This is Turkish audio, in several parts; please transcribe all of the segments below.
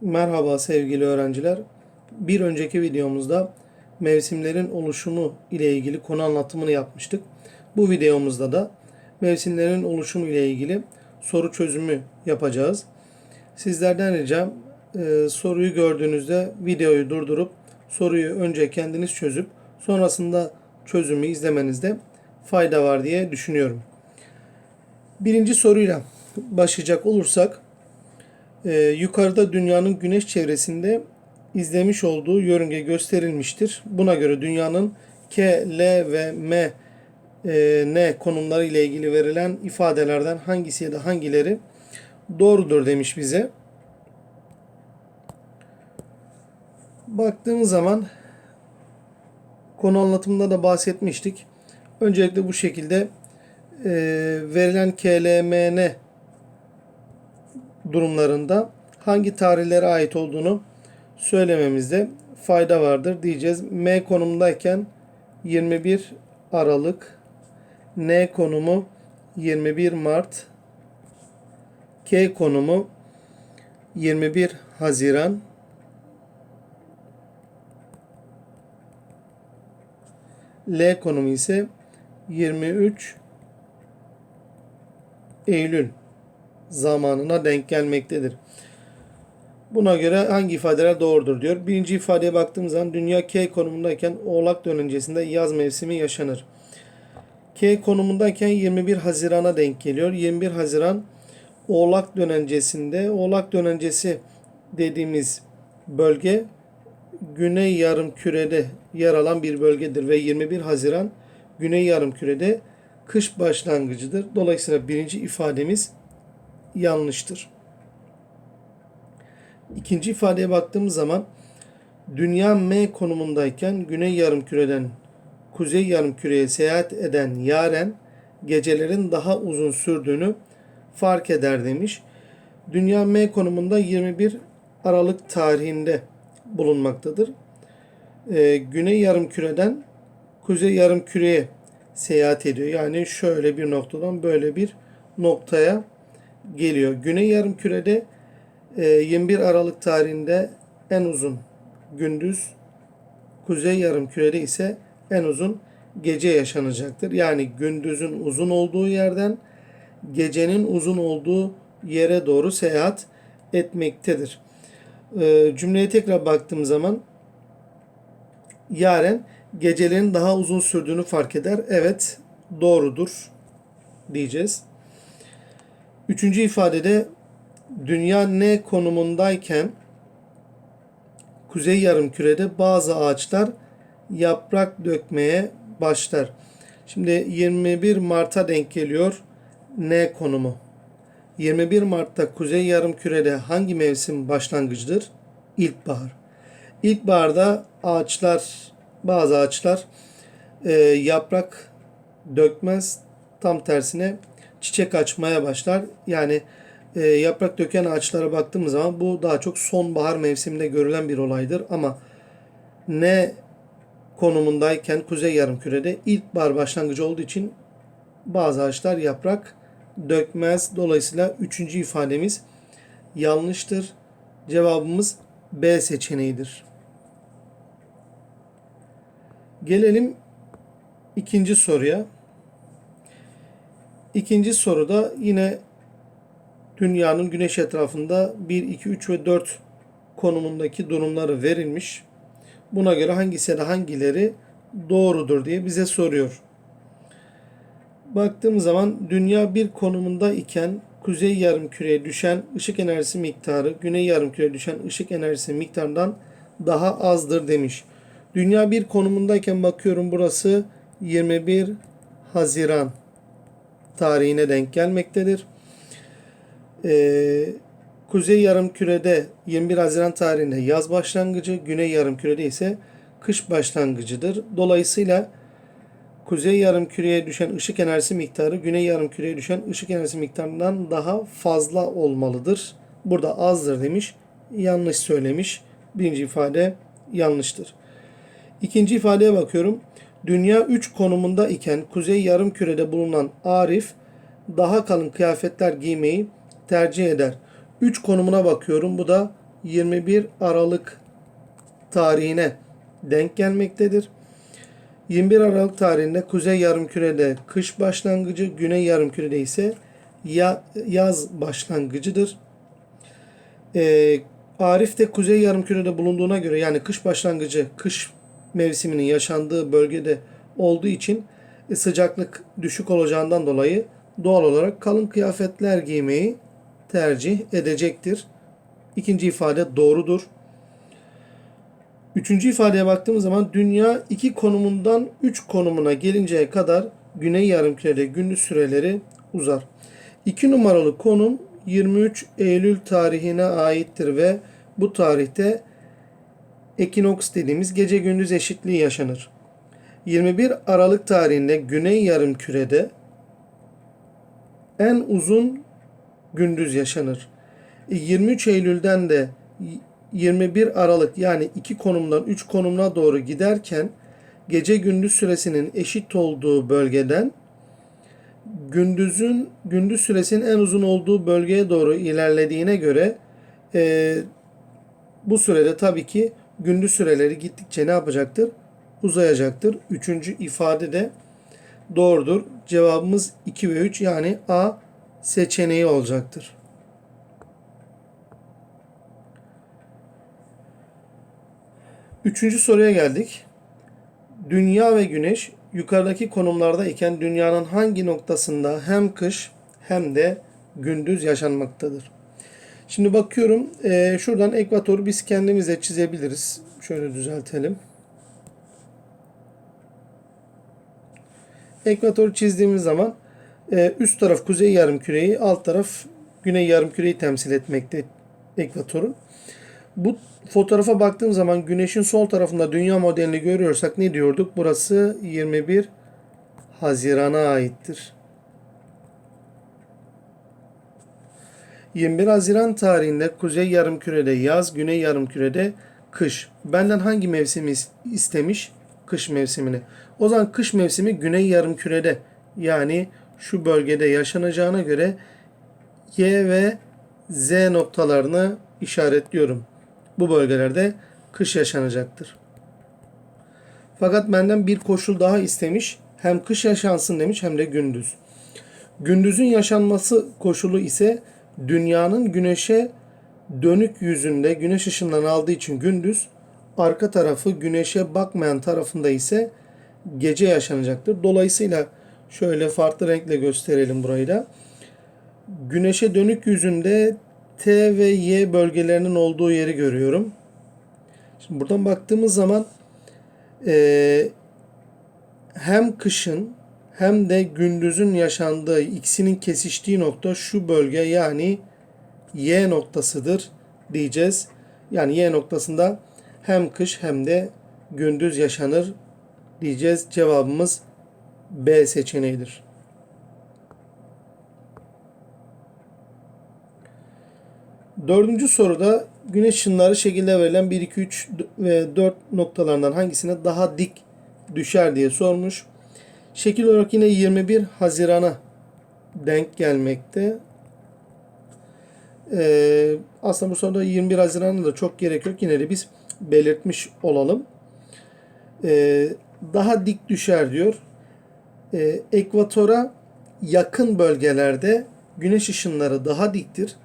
Merhaba sevgili öğrenciler. Bir önceki videomuzda mevsimlerin oluşumu ile ilgili konu anlatımını yapmıştık. Bu videomuzda da mevsimlerin oluşumu ile ilgili soru çözümü yapacağız. Sizlerden ricam e, soruyu gördüğünüzde videoyu durdurup soruyu önce kendiniz çözüp sonrasında çözümü izlemenizde fayda var diye düşünüyorum. Birinci soruyla başlayacak olursak ee, yukarıda dünyanın güneş çevresinde izlemiş olduğu yörünge gösterilmiştir. Buna göre dünyanın K, L ve M e, N konumları ile ilgili verilen ifadelerden hangisi ya da hangileri doğrudur demiş bize. Baktığımız zaman konu anlatımında da bahsetmiştik. Öncelikle bu şekilde e, verilen K, L, M, N durumlarında hangi tarihlere ait olduğunu söylememizde fayda vardır diyeceğiz. M konumundayken 21 Aralık, N konumu 21 Mart, K konumu 21 Haziran, L konumu ise 23 Eylül zamanına denk gelmektedir. Buna göre hangi ifadeler doğrudur diyor. Birinci ifadeye baktığımız zaman dünya K konumundayken oğlak dönencesinde yaz mevsimi yaşanır. K konumundayken 21 Haziran'a denk geliyor. 21 Haziran oğlak dönencesinde oğlak dönencesi dediğimiz bölge güney yarım kürede yer alan bir bölgedir ve 21 Haziran güney yarım kürede kış başlangıcıdır. Dolayısıyla birinci ifademiz yanlıştır. İkinci ifadeye baktığımız zaman dünya M konumundayken güney yarımküreden kuzey yarımküreye seyahat eden Yaren gecelerin daha uzun sürdüğünü fark eder demiş. Dünya M konumunda 21 Aralık tarihinde bulunmaktadır. Ee, güney yarımküreden kuzey yarımküreye seyahat ediyor. Yani şöyle bir noktadan böyle bir noktaya geliyor. Güney yarımkürede e, 21 Aralık tarihinde en uzun gündüz, kuzey yarımkürede ise en uzun gece yaşanacaktır. Yani gündüzün uzun olduğu yerden gecenin uzun olduğu yere doğru seyahat etmektedir. E, cümleye tekrar baktığım zaman yaren gecelerin daha uzun sürdüğünü fark eder. Evet doğrudur diyeceğiz. Üçüncü ifadede dünya ne konumundayken kuzey yarımkürede bazı ağaçlar yaprak dökmeye başlar. Şimdi 21 Mart'a denk geliyor ne konumu. 21 Mart'ta kuzey yarımkürede hangi mevsim başlangıcıdır? İlkbahar. İlkbaharda ağaçlar, bazı ağaçlar e, yaprak dökmez. Tam tersine çiçek açmaya başlar. Yani e, yaprak döken ağaçlara baktığımız zaman bu daha çok sonbahar mevsiminde görülen bir olaydır. Ama ne konumundayken kuzey yarımkürede ilkbahar başlangıcı olduğu için bazı ağaçlar yaprak dökmez. Dolayısıyla üçüncü ifademiz yanlıştır. Cevabımız B seçeneğidir. Gelelim ikinci soruya. İkinci soruda yine dünyanın güneş etrafında 1, 2, 3 ve 4 konumundaki durumları verilmiş. Buna göre hangisi da hangileri doğrudur diye bize soruyor. Baktığım zaman dünya bir konumunda iken kuzey yarımküreye düşen ışık enerjisi miktarı güney yarımküreye düşen ışık enerjisi miktarından daha azdır demiş. Dünya bir konumundayken bakıyorum burası 21 Haziran tarihine denk gelmektedir. Ee, Kuzey yarımkürede 21 Haziran tarihinde yaz başlangıcı, Güney yarımkürede ise kış başlangıcıdır. Dolayısıyla Kuzey yarımküreye düşen ışık enerjisi miktarı Güney yarımküreye düşen ışık enerjisi miktarından daha fazla olmalıdır. Burada azdır demiş. Yanlış söylemiş. Birinci ifade yanlıştır. İkinci ifadeye bakıyorum. Dünya 3 konumunda iken kuzey yarım kürede bulunan Arif daha kalın kıyafetler giymeyi tercih eder. 3 konumuna bakıyorum. Bu da 21 Aralık tarihine denk gelmektedir. 21 Aralık tarihinde Kuzey Yarımküre'de kış başlangıcı, Güney Yarımküre'de ise ya, yaz başlangıcıdır. Ee, Arif de Kuzey Yarımküre'de bulunduğuna göre yani kış başlangıcı, kış mevsiminin yaşandığı bölgede olduğu için e, sıcaklık düşük olacağından dolayı doğal olarak kalın kıyafetler giymeyi tercih edecektir. İkinci ifade doğrudur. Üçüncü ifadeye baktığımız zaman dünya iki konumundan üç konumuna gelinceye kadar güney yarımkürede gündüz süreleri uzar. İki numaralı konum 23 Eylül tarihine aittir ve bu tarihte ekinoks dediğimiz gece gündüz eşitliği yaşanır. 21 Aralık tarihinde güney yarımkürede en uzun gündüz yaşanır. E, 23 Eylül'den de 21 Aralık yani iki konumdan 3 konumuna doğru giderken gece gündüz süresinin eşit olduğu bölgeden gündüzün gündüz süresinin en uzun olduğu bölgeye doğru ilerlediğine göre e, bu sürede tabii ki gündüz süreleri gittikçe ne yapacaktır? Uzayacaktır. Üçüncü ifade de doğrudur. Cevabımız 2 ve 3 yani A seçeneği olacaktır. Üçüncü soruya geldik. Dünya ve Güneş yukarıdaki konumlarda iken dünyanın hangi noktasında hem kış hem de gündüz yaşanmaktadır? Şimdi bakıyorum e, şuradan ekvatoru biz kendimize çizebiliriz. Şöyle düzeltelim. Ekvatoru çizdiğimiz zaman e, üst taraf kuzey yarımküreyi, alt taraf güney yarımküreyi temsil etmekte ekvatorun. Bu fotoğrafa baktığım zaman güneşin sol tarafında dünya modelini görüyorsak ne diyorduk? Burası 21 Haziran'a aittir. 21 Haziran tarihinde kuzey yarımkürede yaz, güney yarımkürede kış. Benden hangi mevsimi istemiş? Kış mevsimini. O zaman kış mevsimi güney yarımkürede yani şu bölgede yaşanacağına göre Y ve Z noktalarını işaretliyorum. Bu bölgelerde kış yaşanacaktır. Fakat benden bir koşul daha istemiş. Hem kış yaşansın demiş hem de gündüz. Gündüzün yaşanması koşulu ise dünyanın güneşe dönük yüzünde güneş ışınlarını aldığı için gündüz, arka tarafı güneşe bakmayan tarafında ise gece yaşanacaktır. Dolayısıyla şöyle farklı renkle gösterelim burayı da. Güneşe dönük yüzünde T ve Y bölgelerinin olduğu yeri görüyorum. Şimdi buradan baktığımız zaman e, hem kışın hem de gündüzün yaşandığı ikisinin kesiştiği nokta şu bölge yani Y noktasıdır diyeceğiz. Yani Y noktasında hem kış hem de gündüz yaşanır diyeceğiz. Cevabımız B seçeneğidir. Dördüncü soruda güneş ışınları şekilde verilen 1, 2, 3 ve 4 noktalarından hangisine daha dik düşer diye sormuş. Şekil olarak yine 21 Haziran'a denk gelmekte. Ee, aslında bu soruda 21 Haziran'a da çok gerek yok. Yine de biz belirtmiş olalım. Ee, daha dik düşer diyor. Ee, ekvatora yakın bölgelerde güneş ışınları daha diktir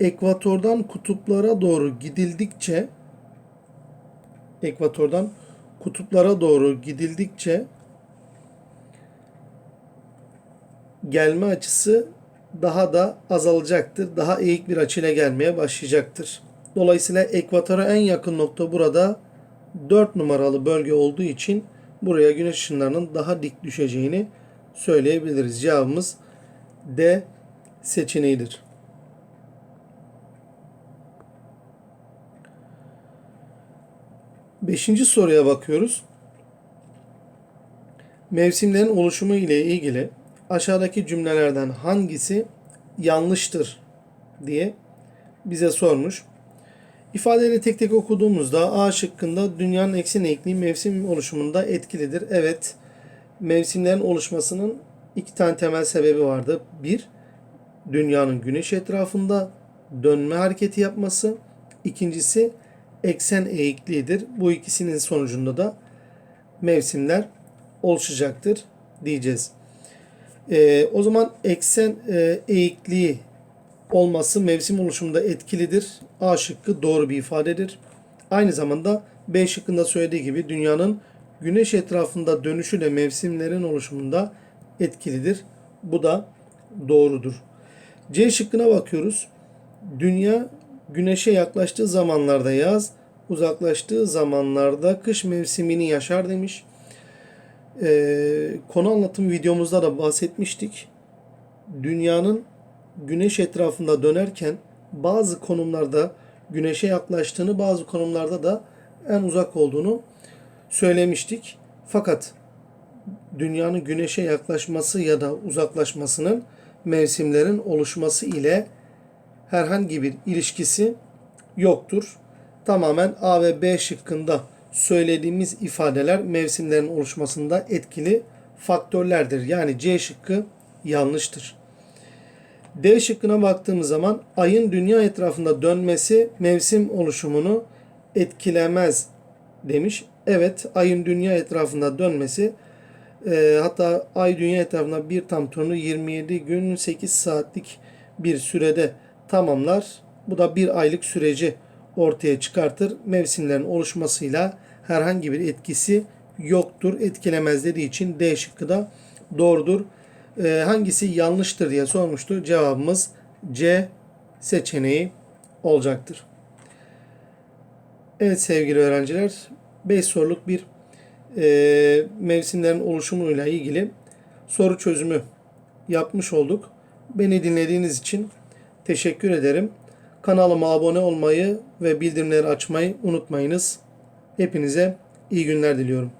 ekvatordan kutuplara doğru gidildikçe ekvatordan kutuplara doğru gidildikçe gelme açısı daha da azalacaktır. Daha eğik bir açıyla gelmeye başlayacaktır. Dolayısıyla ekvatora en yakın nokta burada 4 numaralı bölge olduğu için buraya güneş ışınlarının daha dik düşeceğini söyleyebiliriz. Cevabımız D seçeneğidir. Beşinci soruya bakıyoruz. Mevsimlerin oluşumu ile ilgili aşağıdaki cümlelerden hangisi yanlıştır diye bize sormuş. İfadeleri tek tek okuduğumuzda A şıkkında dünyanın eksen eğikliği mevsim oluşumunda etkilidir. Evet, mevsimlerin oluşmasının iki tane temel sebebi vardı. Bir, dünyanın güneş etrafında dönme hareketi yapması. İkincisi eksen eğikliğidir. Bu ikisinin sonucunda da mevsimler oluşacaktır diyeceğiz. Ee, o zaman eksen e, eğikliği olması mevsim oluşumunda etkilidir. A şıkkı doğru bir ifadedir. Aynı zamanda B şıkkında söylediği gibi dünyanın güneş etrafında dönüşü de mevsimlerin oluşumunda etkilidir. Bu da doğrudur. C şıkkına bakıyoruz. Dünya güneşe yaklaştığı zamanlarda yaz, uzaklaştığı zamanlarda kış mevsimini yaşar demiş. Ee, konu anlatım videomuzda da bahsetmiştik. Dünyanın güneş etrafında dönerken bazı konumlarda güneşe yaklaştığını, bazı konumlarda da en uzak olduğunu söylemiştik. Fakat dünyanın güneşe yaklaşması ya da uzaklaşmasının mevsimlerin oluşması ile herhangi bir ilişkisi yoktur. Tamamen A ve B şıkkında söylediğimiz ifadeler mevsimlerin oluşmasında etkili faktörlerdir. Yani C şıkkı yanlıştır. D şıkkına baktığımız zaman ayın dünya etrafında dönmesi mevsim oluşumunu etkilemez demiş. Evet ayın dünya etrafında dönmesi e, hatta ay dünya etrafında bir tam turunu 27 gün 8 saatlik bir sürede tamamlar. Bu da bir aylık süreci ortaya çıkartır. Mevsimlerin oluşmasıyla herhangi bir etkisi yoktur. Etkilemez dediği için D şıkkı da doğrudur. Ee, hangisi yanlıştır diye sormuştu. Cevabımız C seçeneği olacaktır. Evet sevgili öğrenciler 5 soruluk bir e, mevsimlerin oluşumuyla ilgili soru çözümü yapmış olduk. Beni dinlediğiniz için teşekkür ederim. Kanalıma abone olmayı ve bildirimleri açmayı unutmayınız. Hepinize iyi günler diliyorum.